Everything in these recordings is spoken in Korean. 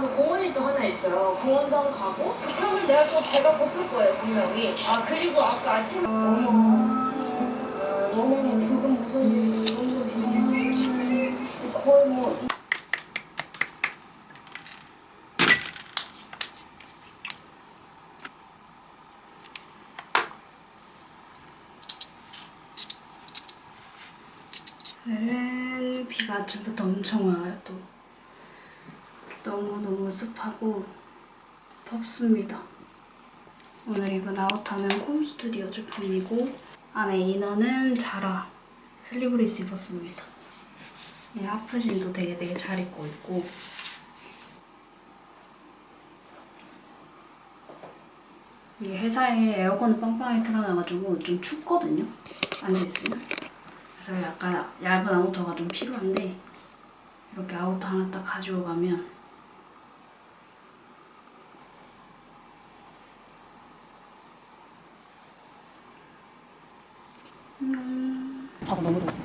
가면 공원이 또 하나 있어요. 공원도 한번 가고 하면 내가 또 배가 고플 거예요 분명히. 아 그리고 아까 아침 어머 어머니 그건 무슨 일이에요? 거의 뭐 LA 비가 아침부터 엄청 와요 또 너무너무 습하고 덥습니다. 오늘 입은 아우터는 콤 스튜디오 제품이고 안에 이너는 자라 슬리브리스 입었습니다. 이 하프진도 되게 되게 잘 입고 있고. 이게 회사에 에어컨을 빵빵하게 틀어놔가지고 좀 춥거든요. 앉아있으면. 그래서 약간 얇은 아우터가 좀 필요한데 이렇게 아우터 하나 딱 가지고 가면 아 너무 더워.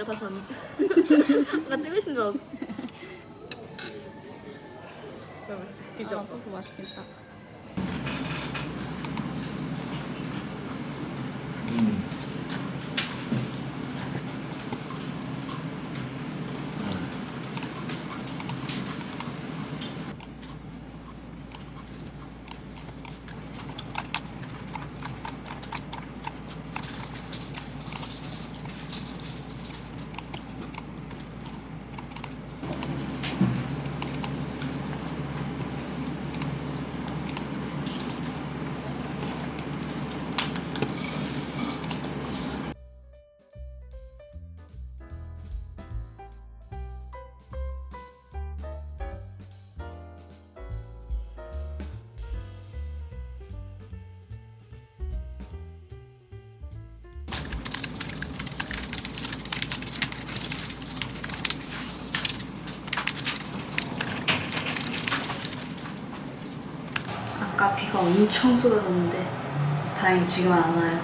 내가 다시 왔네 아까 찍으신 줄 알았어. 그죠? 그거 맛있겠다. 아 비가 엄청 쏟아졌는데 다행히 지금 안 와요.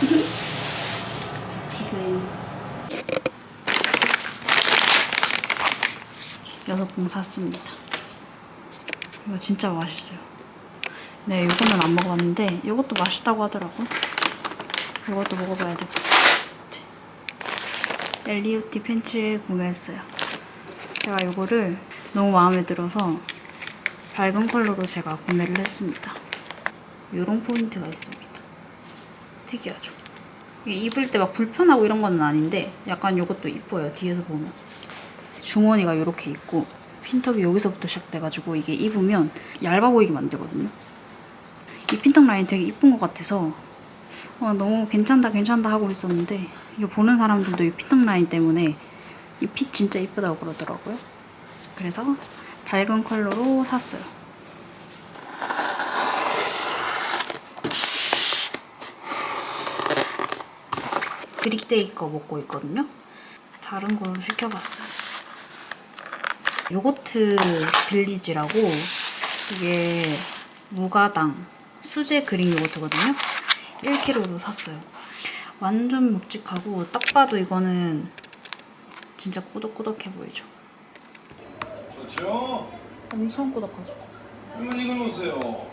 지금 여섯 봉 샀습니다. 이거 진짜 맛있어요. 네, 이거는 안 먹어봤는데 이것도 맛있다고 하더라고. 이것도 먹어봐야 될 것 같아. 엘리오티 팬츠를 구매했어요. 제가 이거를 너무 마음에 들어서 밝은 컬러로 제가 구매를 했습니다. 이런 포인트가 있습니다. 특이하죠? 입을 때 막 불편하고 이런 건 아닌데 약간 이것도 이뻐요. 뒤에서 보면. 중원이가 이렇게 있고 핀턱이 여기서부터 시작돼가지고 이게 입으면 얇아 보이게 만들거든요. 이 핀턱 라인 되게 이쁜 것 같아서 어, 너무 괜찮다 괜찮다 하고 있었는데 이거 보는 사람들도 이 핀턱 라인 때문에 이 핏 진짜 이쁘다고 그러더라고요. 그래서 밝은 컬러로 샀어요. 그릭데이 거 먹고 있거든요. 다른 걸로 시켜봤어요. 요거트 빌리지라고 이게 무가당 수제 그릭 요거트거든요. 1kg로 샀어요. 완전 묵직하고 딱 봐도 이거는 진짜 꾸덕꾸덕해 보이죠. 엄청 꾸덕하죠. 한번 이거 놓으세요.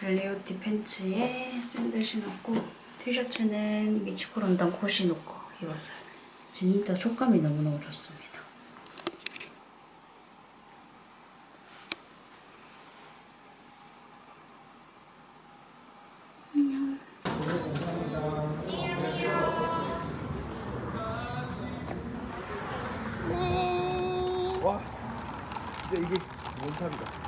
벨리오티 팬츠에 샌들 신었고 티셔츠는 미치코 런던 코시노 거 입었어요. 진짜 촉감이 너무너무 좋습니다. 와 진짜 이게 원탑이다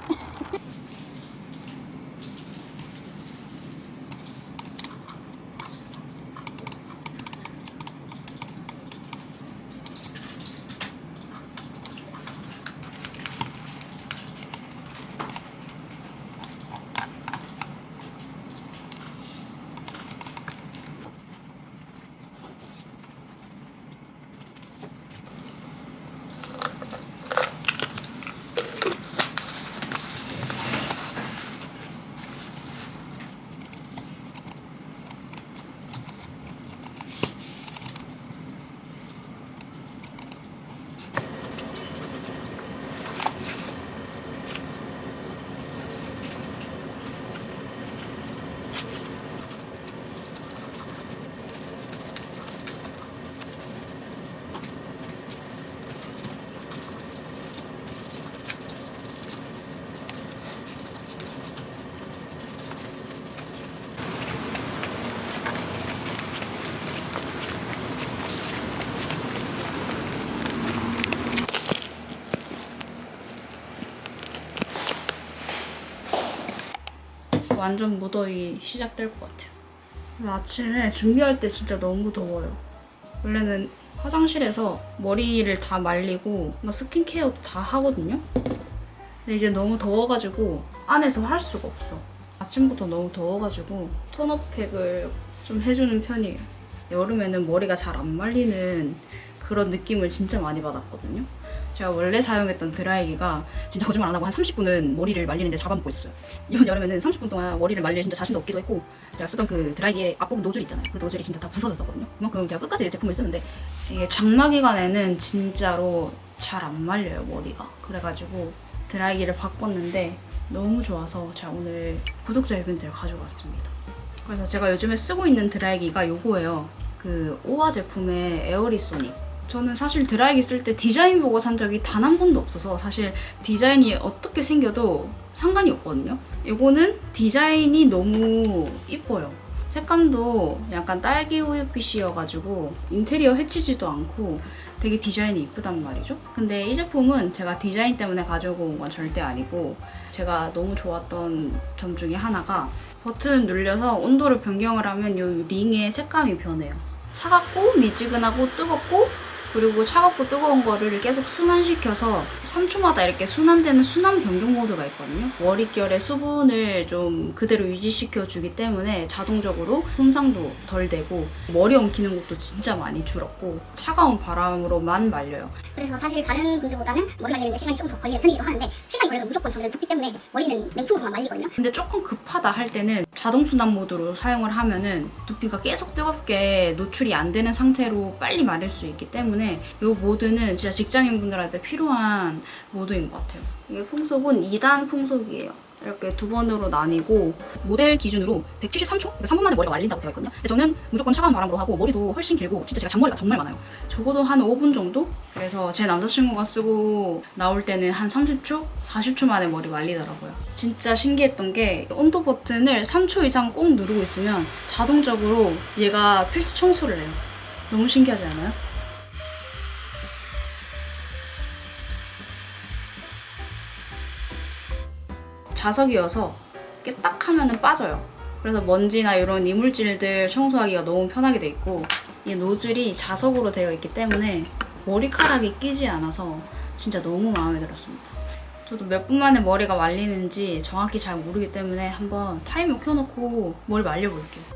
완전 무더위 시작될 것 같아요. 아침에 준비할 때 진짜 너무 더워요. 원래는 화장실에서 머리를 다 말리고 뭐 스킨케어도 다 하거든요. 근데 이제 너무 더워가지고 안에서 할 수가 없어. 아침부터 너무 더워가지고 톤업팩을 좀 해주는 편이에요. 여름에는 머리가 잘 안 말리는 그런 느낌을 진짜 많이 받았거든요. 제가 원래 사용했던 드라이기가 진짜 거짓말 안 하고 한 30분은 머리를 말리는데 잡아먹고 있었어요. 이번 여름에는 30분 동안 머리를 말릴 진짜 자신도 없기도 했고 제가 쓰던 그 드라이기의 앞부분 노즐 있잖아요. 그 노즐이 진짜 다 부서졌었거든요. 그만큼 제가 끝까지 제품을 쓰는데 이게 장마 기간에는 진짜로 잘 안 말려요 머리가. 그래가지고 드라이기를 바꿨는데 너무 좋아서 제가 오늘 구독자 이벤트를 가져왔습니다. 그래서 제가 요즘에 쓰고 있는 드라이기가 요거예요. 그 오아 제품의 에어리소닉. 저는 사실 드라이기 쓸 때 디자인 보고 산 적이 단 한 번도 없어서 사실 디자인이 어떻게 생겨도 상관이 없거든요. 이거는 디자인이 너무 이뻐요. 색감도 약간 딸기 우유빛이어가지고 인테리어 해치지도 않고 되게 디자인이 이쁘단 말이죠. 근데 이 제품은 제가 디자인 때문에 가지고 온 건 절대 아니고 제가 너무 좋았던 점 중에 하나가 버튼 눌려서 온도를 변경을 하면 이 링의 색감이 변해요. 차갑고 미지근하고 뜨겁고 그리고 차갑고 뜨거운 거를 계속 순환시켜서 3초마다 이렇게 순환되는 순환 변경 모드가 있거든요. 머릿결의 수분을 좀 그대로 유지시켜 주기 때문에 자동적으로 손상도 덜 되고 머리 엉키는 것도 진짜 많이 줄었고 차가운 바람으로만 말려요. 그래서 사실 다른 분들보다는 머리 말리는데 시간이 좀 더 걸리는 편이기도 하는데 시간이 걸려도 무조건 저는 두피 때문에 머리는 냉풍으로만 말리거든요. 근데 조금 급하다 할 때는 자동 순환 모드로 사용을 하면은 두피가 계속 뜨겁게 노출이 안 되는 상태로 빨리 마를 수 있기 때문에 이 모드는 진짜 직장인 분들한테 필요한 모드인 것 같아요. 이게 풍속은 2단 풍속이에요. 이렇게 두 번으로 나뉘고 모델 기준으로 173초? 그러니까 3분 만에 머리가 말린다고 되어 있거든요. 근데 저는 무조건 차가운 바람으로 하고 머리도 훨씬 길고 진짜 제가 잔머리가 정말 많아요. 적어도 한 5분 정도? 그래서 제 남자친구가 쓰고 나올 때는 한 30초? 40초 만에 머리 말리더라고요. 진짜 신기했던 게 온도 버튼을 3초 이상 꼭 누르고 있으면 자동적으로 얘가 필수 청소를 해요. 너무 신기하지 않아요? 자석이어서 이렇게 딱 하면은 빠져요. 그래서 먼지나 이런 이물질들 청소하기가 너무 편하게 돼 있고 이 노즐이 자석으로 되어 있기 때문에 머리카락이 끼지 않아서 진짜 너무 마음에 들었습니다. 저도 몇 분 만에 머리가 말리는지 정확히 잘 모르기 때문에 한번 타이머 켜놓고 머리 말려볼게요.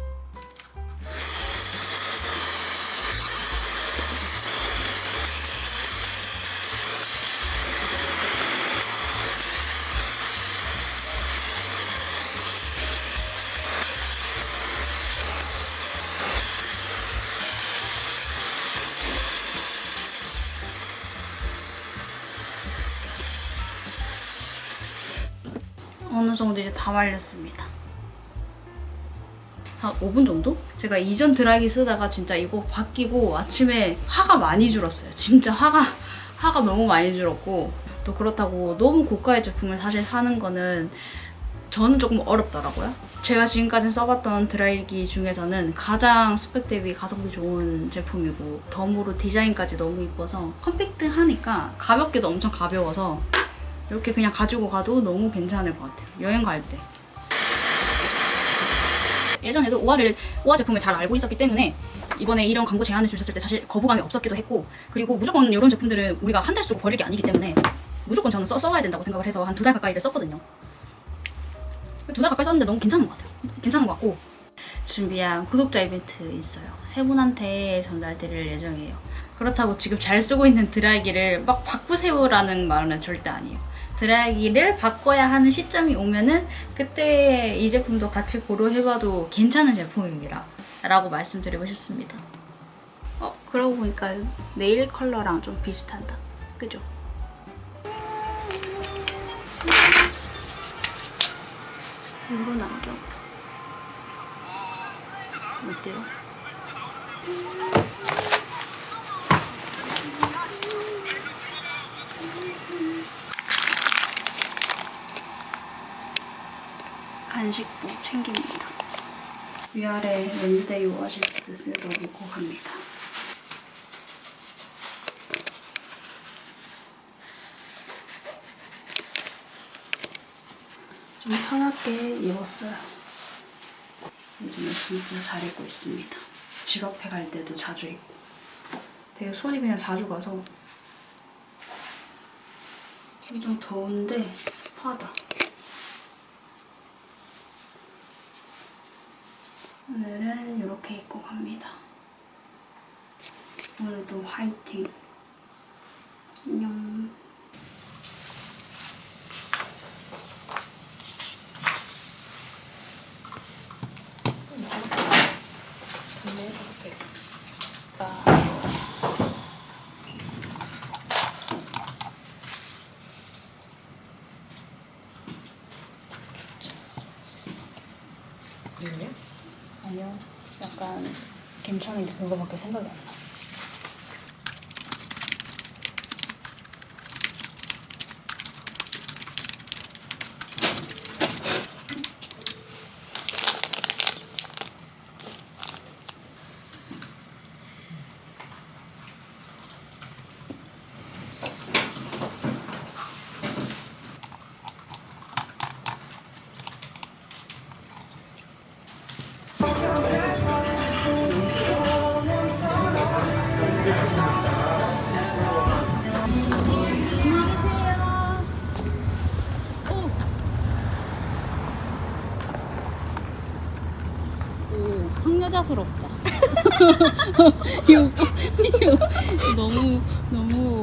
다 말렸습니다. 한 5분 정도? 제가 이전 드라이기 쓰다가 진짜 이거 바뀌고 아침에 화가 많이 줄었어요. 진짜 화가 화가 너무 많이 줄었고 또 그렇다고 너무 고가의 제품을 사실 사는 거는 저는 조금 어렵더라고요. 제가 지금까지 써봤던 드라이기 중에서는 가장 스펙 대비 가성비 좋은 제품이고 덤으로 디자인까지 너무 이뻐서 컴팩트 하니까 가볍게도 엄청 가벼워서 이렇게 그냥 가지고 가도 너무 괜찮을 것 같아요. 여행 갈 때. 예전에도 오아를 오아 제품을 잘 알고 있었기 때문에 이번에 이런 광고 제안을 주셨을 때 사실 거부감이 없었기도 했고 그리고 무조건 이런 제품들은 우리가 한 달 쓰고 버릴 게 아니기 때문에 무조건 저는 써, 써와야 된다고 생각을 해서 한 두 달 가까이를 썼거든요. 두 달 가까이 썼는데 너무 괜찮은 것 같아요. 괜찮은 것 같고 준비한 구독자 이벤트 있어요. 세 분한테 전달드릴 예정이에요. 그렇다고 지금 잘 쓰고 있는 드라이기를 막 바꾸세요라는 말은 절대 아니에요. 드라이기를 바꿔야 하는 시점이 오면은 그때 이 제품도 같이 고려해봐도 괜찮은 제품입니다. 라고 말씀드리고 싶습니다. 어, 그러고 보니까 네일 컬러랑 좀 비슷하다. 그죠? 이런 안경. 어때요? 간식도 챙깁니다. 위아래 wednesday 오아시스 쓰도 놓고 갑니다. 좀 편하게 입었어요. 요즘에 진짜 잘 입고 있습니다. 직업회 갈 때도 자주 입고. 되게 손이 그냥 자주 가서 엄청 더운데 습하다. 오늘은 이렇게 입고 갑니다. 오늘도 화이팅. 안녕. 아니요. 약간 괜찮은데 그거밖에 생각이 안 나. 오, 이거 너무, 너무.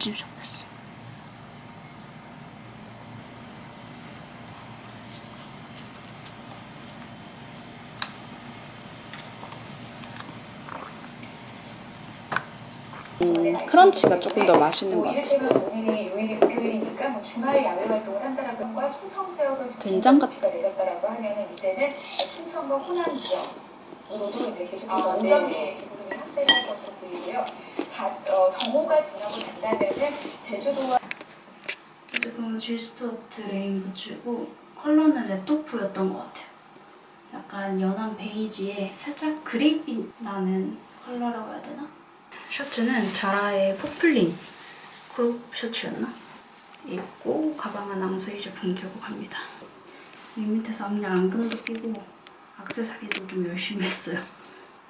물집 잡혔어. 크런치가 조금 더 맛있는 것 같아요. 목요일이니까 뭐 주말에 야외 활동을 한다라고 과 충청 지역은 된장 같- 비가 내렸다라고 하면은 이제는 충청과 호남 지역 으로도 이제 계속해서 아, 네네. 이 부분이 확대될 것으로 보이고요. 자, 어, 정오가 지나고 난다면은 제주도와 지금 질스토트 레인 붙이고 컬러는 레토프였던 것 같아요. 약간 연한 베이지에 살짝 그레이빛 나는 컬러라고 해야 되나? 셔츠는 자라의 포플린 크롭 셔츠였나? 입고 가방은 앙수이 제품 들고 갑니다. 밋밋해서 앞니랑 안경도 끼고 액세서리도 좀 열심히 했어요.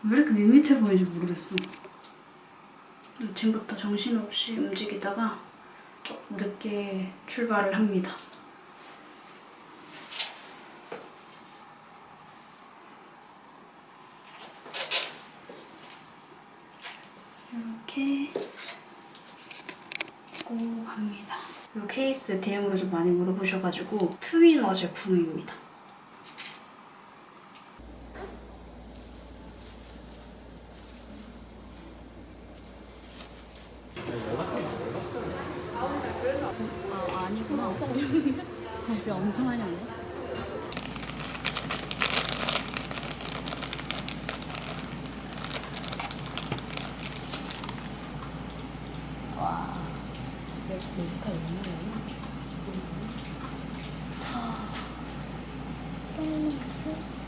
왜 이렇게 밋밋해 보이는지 모르겠어. 아침부터 정신없이 움직이다가 조금 늦게 출발을 합니다. 이렇게 입고 갑니다. 이 케이스 DM으로 좀 많이 물어보셔가지고 트위너 제품입니다. 아, 아니구나. 배 엄청 많이 왔네. 와. 내 스타일 얼마나 선글라스